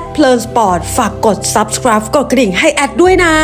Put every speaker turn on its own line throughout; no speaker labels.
ดเพลินสปอร์ตฝากกด subscribe กดกระดิ่งให้แอดด้วยนะ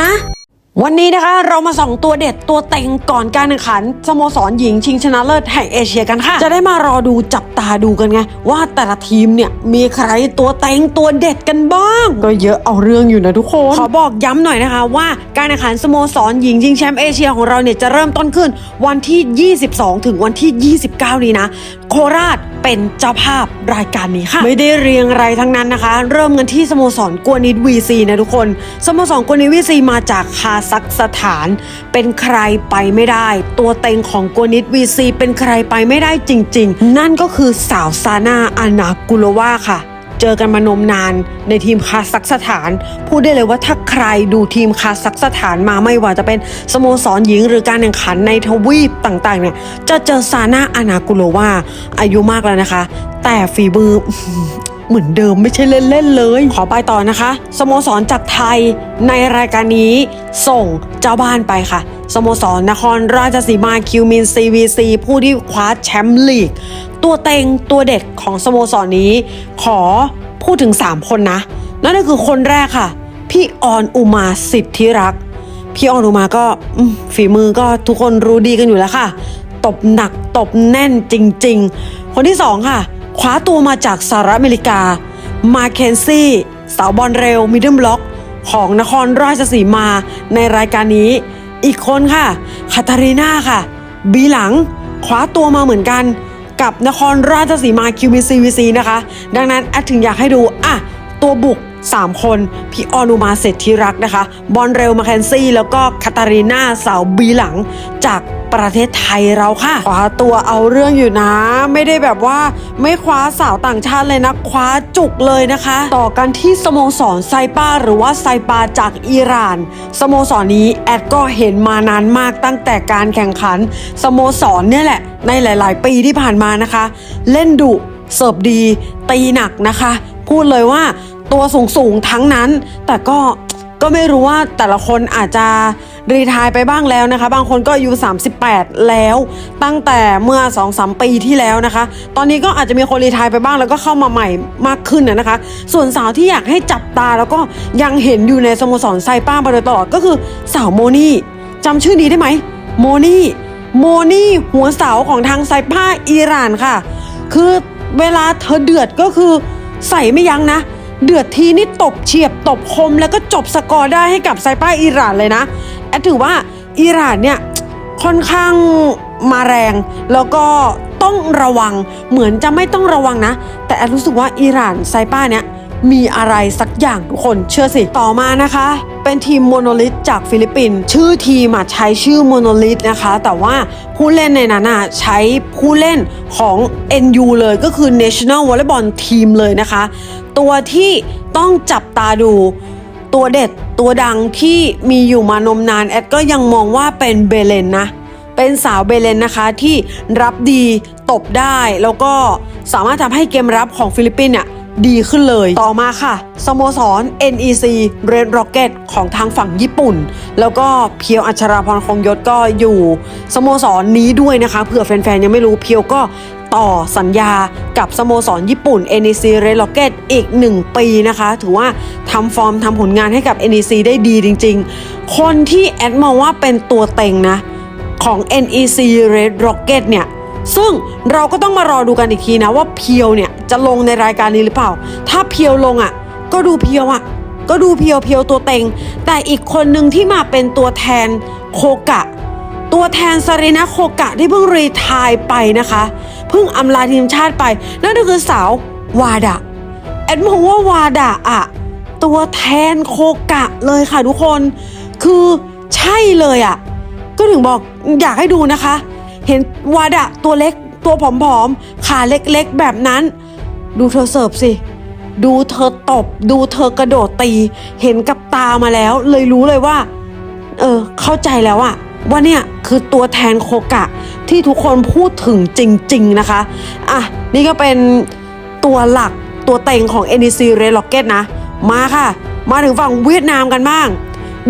วันนี้นะคะเรามาส่องตัวเด็ดตัวเต็งก่อนการแข่งขันสโมสรหญิงชิงชนะเลิศแห่งเอเชียกันค่ะ จะได้มารอดูจับตาดูกันไง ว่าแต่ละทีมเนี่ยมีใครตัวเต็งตัวเด็ดกันบ้าง ก็เยอะเอาเรื่องอยู่นะทุกคน ขอบอกย้ำหน่อยนะคะว่าการแข่งขันสโมสรหญิงชิงแชมป์เอเชียของเราเนี่ยจะเริ่มต้นขึ้นวันที่ 22 ถึงวันที่ 29 นี้นะ โคราชเป็นเจ้าภาพรายการนี้ค่ะ ไม่ได้เรียงอะไรทั้งนั้นนะคะ เริ่มกันที่สโมสรกัวนิดวีซีนะทุกคน สโมสรกัวนิดวีซีมาจากคาซัคสถาน เป็นใครไปไม่ได้ ตัวเต็งของกัวนิดวีซีเป็นใครไปไม่ได้จริง ๆ นั่นก็คือสาวซานาอานากุโลวาค่ะ เจอกันมานมนานในทีมคาซัคสถาน พูดได้เลยว่าถ้าใครดูทีมคาซัคสถานมาไม่ว่าจะเป็นสโมสรหญิงหรือการแข่งขันในทวีปต่างๆเนี่ยจะเจอซาน่าอานากุโลวาอายุมากแล้วนะคะ แต่ฝีมือเหมือนเดิมไม่ใช่เล่นๆเลย ขอไปต่อนะคะ สโมสรจากไทยในรายการนี้ส่งเจ้าบ้านไปค่ะ สโมสรนครราชสีมาคิวมิน CVC ผู้ที่คว้าแชมป์ลีก ตัวเต็งตัวเด็ดของสโมสรนี้ ขอพูดถึง 3 คนนะ นั่นก็คือคนแรกค่ะ พี่ออนอุมาสิทธิรัก พี่ออนอุมาก็ฝีมือก็ทุกคนรู้ดีกันอยู่แล้วค่ะ ตบหนักตบแน่นจริง ๆ คนที่สองค่ะคว้าตัวมาจากสหรัฐอเมริกา มาเคนซี่สาวบอลเร็วมิดเดิลบล็อกของนครราชสีมาในรายการนี้ อีกคนค่ะคาตารีนาค่ะ บีหลังคว้าตัวมาเหมือนกัน กับนครราชสีมาคิวบีซีวีซีนะคะ ดังนั้นแอดถึงอยากให้ดูอะตัวบุก 3 คน พี่ออนุมาเศรษฐิรักนะคะ บอลเรลมาแคนซี่ แล้วก็คาตารีนาสาวบีหลังจาก ประเทศไทยเราค่ะคว้าตัวเอาเรื่องอยู่นะ ไม่ได้แบบว่าไม่คว้าสาวต่างชาติเลยนะคว้าจุกเลยนะคะ ต่อกันที่สโมสรไซปาหรือว่าไซปาจากอิหร่าน สโมสรนี้แอดก็เห็นมานานมากตั้งแต่การแข่งขัน สโมสรเนี่ยแหละ ในหลาย ๆ ปีที่ผ่านมานะคะ เล่นดุเสิร์ฟดี ตีหนักนะคะ พูดเลยว่าตัวสูงสูงทั้งนั้น แต่ก็ ก็ไม่รู้ว่าแต่ละคนอาจจะรีทายไปบ้างแล้วนะคะ บางคนก็อายุ 38 แล้วตั้งแต่เมื่อ 2-3 ปีที่แล้วนะคะ ตอนนี้ก็อาจจะมีคนรีทายไปบ้างแล้วก็เข้ามาใหม่มากขึ้นนะนะคะ ส่วนสาวที่อยากให้จับตาแล้วก็ยังเห็นอยู่ในสโมสรไซป้ามาโดยตลอดก็คือสาวโมนี่จำชื่อนี้ได้ไหมโมนี่โมนี่หัวเสาของทางไซป้าอิหร่านค่ะ คือเวลาเธอเดือดก็คือใส่ไม่ยั้งนะ เดือดทีนี่ตบเฉียบตบคมแล้วก็จบสกอร์ได้ให้กับไซป้าอิหร่านเลยนะแอดถือว่าอิหร่านเนี่ยค่อนข้างมาแรง แล้วก็ต้องระวังเหมือนจะไม่ต้องระวังนะ แต่แอดรู้สึกว่าอิหร่านไซป้าเนี่ยมีอะไรสักอย่างทุกคนเชื่อสิต่อมานะคะ เป็นทีมโมโนลิทจากฟิลิปปินส์ชื่อทีมใช้ชื่อโมโนลิทนะคะ แต่ว่าผู้เล่นในนั้นใช้ผู้เล่นของ NU เลยก็คือ National Volleyball Team เลยนะคะ ตัวที่ต้องจับตาดู ตัวเด็ดตัวดังที่มีอยู่มานมนานแอดก็ยังมองว่าเป็นเบเลนนะเป็นสาวเบเลนนะคะที่รับดีตบได้แล้วก็สามารถทำให้เกมรับของฟิลิปปินส์เนี่ยดีขึ้นเลย ต่อมาค่ะ สโมสร NEC Red Rocket ของทางฝั่งญี่ปุ่น แล้วก็เพียวอัชราพรคงยศก็อยู่ สโมสรนี้ด้วยนะคะ เผื่อแฟนๆ ยังไม่รู้เพียวก็ ต่อสัญญากับสโมสรญี่ปุ่น NEC Red Rocket อีก 1 ปีนะคะ ถือว่าทำฟอร์มทำผลงานให้กับ NEC ได้ดีจริง ๆ คนที่แอดมองว่าเป็นตัวเต็งนะ ของ NEC Red Rocket เนี่ย ซึ่งเราก็ต้องมารอดูกันอีกทีนะว่าเพียวเนี่ยจะลงในรายการนี้หรือเปล่า ถ้าเพียวลงอะ ก็ดูเพียวอะ ก็ดูเพียวเพียวตัวเต็ง แต่อีกคนหนึ่งที่มาเป็นตัวแทนโคกะตัวแทนซารีนาโคกะที่เพิ่งรีทายไปนะคะ เพิ่งอำลาทีมชาติไป นั่นก็คือสาววาดะแอดมองว่าวาดะอะตัวแทนโคกะเลยค่ะทุกคน คือใช่เลยอะก็ถึงบอกอยากให้ดูนะคะ เห็นวาดะตัวเล็กตัวผอมๆ ขาเล็กๆ แบบนั้น ดูเธอเสิร์ฟสิ ดูเธอตบ ดูเธอกระโดดตี เห็นกับตามาแล้ว เลยรู้เลยว่า เออ เข้าใจแล้วอะ ว่าเนี่ยคือตัวแทนโคกะที่ทุกคนพูดถึงจริง ๆ นะคะ อะ นี่ก็เป็นตัวหลักตัวเต็งของ NEC Red Rocket นะ มาค่ะ มาถึงฝั่งเวียดนามกันบ้าง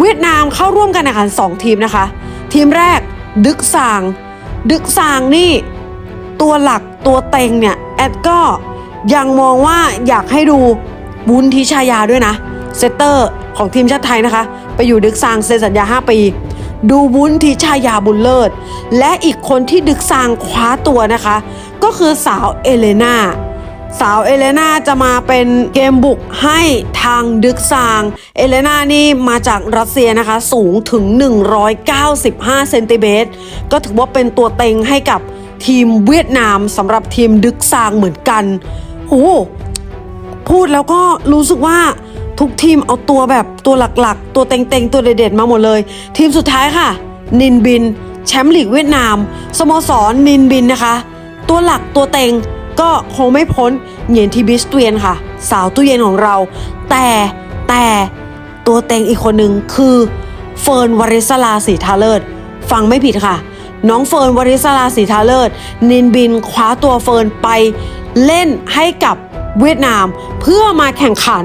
เวียดนามเข้าร่วมกันแข่งขัน2ทีมนะคะ ทีมแรกดึกซาง ดึกซางนี่ ตัวหลักตัวเต็งเนี่ย แอดก็ยังมองว่าอยากให้ดูวุ้นทิชายาด้วยนะ เซตเตอร์ของทีมชาติไทยนะคะ ไปอยู่ดึกซางเซ็นสัญญา 5 ปี ดูวุ้นทิชายาบุญเลิศ และอีกคนที่ดึกซางคว้าตัวนะคะ ก็คือสาวเอเลนาสาวเอเลนาจะมาเป็นเกมบุกให้ทางดึกซาง เอเลนานี่มาจากรัสเซียนะคะ สูงถึง 195 เซนติเมตรก็ถือว่าเป็นตัวเต็งให้กับทีมเวียดนามสำหรับทีมดึกซางเหมือนกันโหพูดแล้วก็รู้สึกว่า ทุกทีมเอาตัวแบบตัวหลักๆ ตัวเต็งๆ ตัวเด็ดๆมาหมดเลย ทีมสุดท้ายค่ะ นินบิน แชมป์ลีกเวียดนาม สโมสรนินบินนะคะ ตัวหลักตัวเต็งก็คงไม่พ้นเหงียนทีบิสเตียนค่ะ สาวตู้เย็นของเรา แต่แต่ตัวเต็งอีกคนหนึ่งคือเฟิร์นวริศลาสีทาเลิศฟังไม่ผิดค่ะ น้องเฟิร์นวริศลาสีทาเลิศนินบินคว้าตัวเฟิร์นไปเล่นให้กับ เวียดนาม เพื่อมาแข่งขัน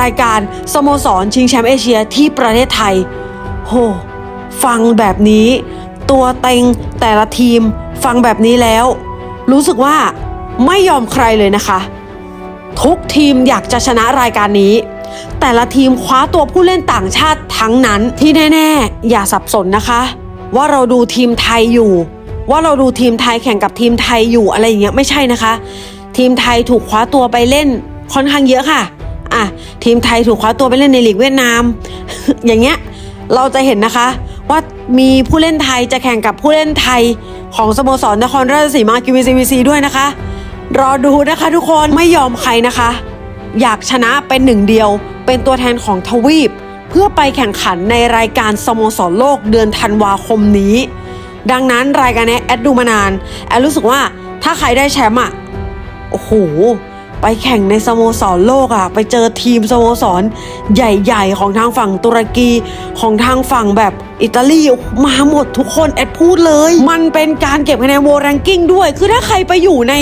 รายการสโมสรชิงแชมป์เอเชียที่ประเทศไทย โห ฟังแบบนี้ ตัวเต็งแต่ละทีม ฟังแบบนี้แล้ว รู้สึกว่าไม่ยอมใครเลยนะคะ ทุกทีมอยากจะชนะรายการนี้ แต่ละทีมคว้าตัวผู้เล่นต่างชาติทั้งนั้นที่แน่ ๆ อย่าสับสนนะคะ ว่าเราดูทีมไทยอยู่ ว่าเราดูทีมไทยแข่งกับทีมไทยอยู่อะไรอย่างเงี้ยไม่ใช่นะคะ ทีมไทยถูกคว้าตัวไปเล่นค่อนข้างเยอะค่ะ อะ ทีมไทยถูกคว้าตัวไปเล่นในลีกเวียดนาม อย่างเงี้ยเราจะเห็นนะคะ ว่ามีผู้เล่นไทยจะแข่งกับผู้เล่นไทยของสโมสรนครราชสีมากิวีซีวีซีด้วยนะคะ รอดูนะคะทุกคนไม่ยอมใครนะคะ อยากชนะเป็นหนึ่งเดียว เป็นตัวแทนของทวีป เพื่อไปแข่งขันในรายการสโมสรโลกเดือนธันวาคมนี้ ดังนั้นรายการนี้แอดดูมานานแอดรู้สึกว่าถ้าใครได้แชมป์อะ โอ้โห ไปแข่งในสโมสรโลกอะไปเจอทีมสโมสร ใหญ่ๆ ของทางฝั่งตุรกีของทางฝั่งแบบอิตาลีมาหมดทุกคนแอดพูดเลย มันเป็นการเก็บคะแนนโวรังกิ้งด้วย คือถ้าใครไปอยู่ใน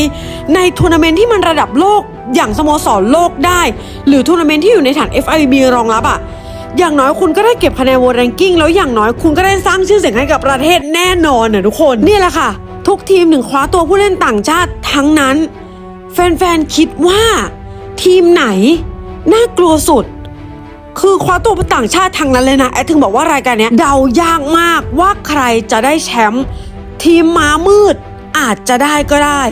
ในทัวร์นาเมนต์ที่มันระดับโลกอย่างสโมสรโลกได้ หรือทัวร์นาเมนต์ที่อยู่ในฐาน FIB รองรับอะอย่างน้อยคุณก็ได้เก็บคะแนนโวรังกิ้งแล้วอย่างน้อยคุณก็ได้สร้างชื่อเสียงให้กับประเทศแน่นอนนะทุกคนนี่แหละค่ะ ทุกทีมถึงคว้าตัวผู้เล่นต่างชาติทั้งนั้น แฟนๆ คิดว่า ทีมไหน น่ากลัวสุด คือคว้าตัวต่างชาติทางนั้นเลยนะ แอดถึงบอกว่ารายการนี้เดายากมากว่าใครจะได้แชมป์ทีมม้ามืดอาจจะได้ก็ได้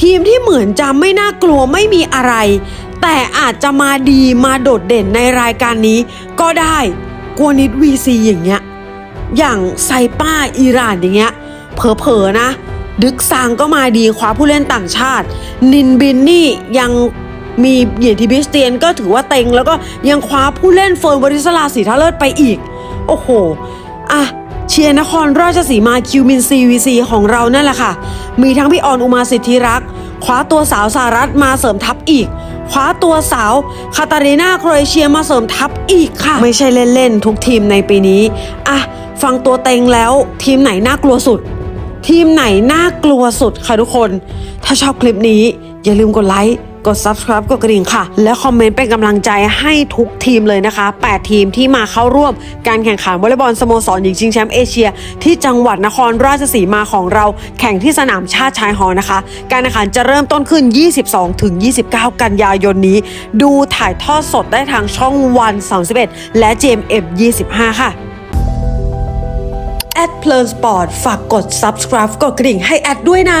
ทีมที่เหมือนจะไม่น่ากลัวไม่มีอะไร แต่อาจจะมาดีมาโดดเด่นในรายการนี้ ก็ได้กัวนิดวีซีอย่างเงี้ยอย่างไซป้าอิหร่านอย่างเงี้ยเผลอๆนะ ดึกซางก็มาดีคว้าผู้เล่นต่างชาติ นินบินนี่ยังมีเหยียนทีบิสเตียนก็ถือว่าเต็ง แล้วก็ยังคว้าผู้เล่นเฟิร์นวริศลาสีทาเลิศไปอีก โอ้โห อะเชียร์นครราชสีมาคิวมินซีวีซีของเรานั่นแหละค่ะ มีทั้งพี่ออนอุมาสิทธิรักษ์คว้าตัวสาวสารัฐมาเสริมทัพอีก คว้าตัวสาวคาตาลีนาโครเอเชียมาเสริมทัพอีกค่ะ ไม่ใช่เล่นๆทุกทีมในปีนี้ อะ ฟังตัวเต็งแล้วทีมไหนน่ากลัวสุด ทีมไหนน่ากลัวสุดค่ะทุกคน ถ้าชอบคลิปนี้ อย่าลืมกดไลค์ กด subscribe กดกระดิ่งค่ะ และคอมเมนต์เป็นกำลังใจให้ทุกทีมเลยนะคะ 8 ทีมที่มาเข้าร่วมการแข่งขันวอลเลย์บอลสโมสรหญิงชิงแชมป์เอเชีย ที่จังหวัดนครราชสีมาของเรา แข่งที่สนามชาติชายหอนะคะ การแข่งขันจะเริ่มต้นขึ้น 22 ถึง 29 กันยายนนี้ ดูถ่ายทอดสดได้ทางช่องวัน 31 และ JMM 25 ค่ะ แอดเพลินสปอร์ตฝากกด subscribe กดกระดิ่งให้แอดด้วยนะ